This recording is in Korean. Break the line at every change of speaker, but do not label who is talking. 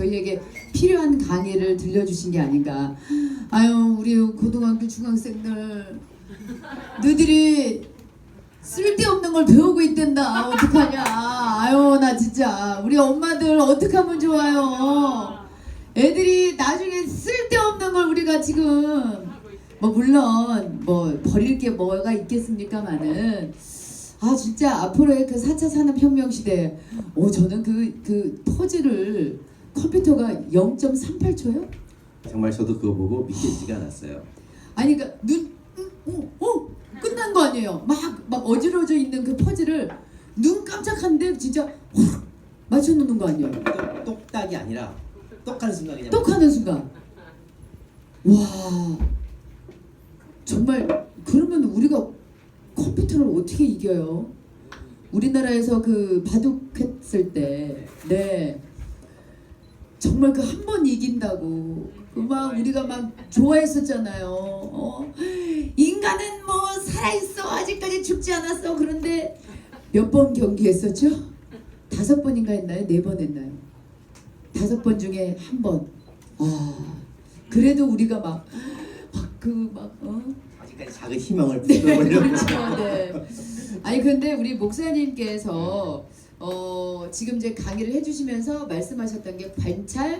저희에게 필요한 강의를 들려주신 게 아닌가. 아유 우리 고등학교 중학생들 너희들이 쓸데없는 걸 배우고 있댄다. 어떡하냐. 아유 나 진짜 우리 엄마들 어떡하면 좋아요. 애들이 나중에 쓸데없는 걸 우리가 지금 뭐 물론 뭐 버릴 게 뭐가 있겠습니까마는 아 진짜 앞으로의 그 4차 산업혁명 시대 오 저는 그 그 퍼즐을 컴퓨터가 0.38초요?
정말 저도 그거 보고 믿기지가 않았어요.
아니 그러니까 눈 어, 어, 어, 끝난 거 아니에요 막 막 어지러져 있는 그 퍼즐을 눈 깜짝한데 진짜 확 맞춰 놓는 거 아니에요
똑- 똑딱이 아니라 똑하는 순간 그냥
똑 하는 순간 와 정말 그러면 우리가 컴퓨터를 어떻게 이겨요? 우리나라에서 그 바둑 했을 때 네. 정말 그 한 번 이긴다고 그 막 우리가 막 좋아했었잖아요. 어? 인간은 뭐 살아있어 아직까지 죽지 않았어 그런데 몇 번 경기했었죠? 다섯 번인가 했나요? 네 번 했나요? 다섯 번 중에 한 번. 아 그래도 우리가 막 막 그막 어?
아직까지 작은 희망을
네,
불어보려고
그렇죠. 네. 아니 근데 우리 목사님께서 어 지금 이제 강의를 해주시면서 말씀하셨던 게 관찰,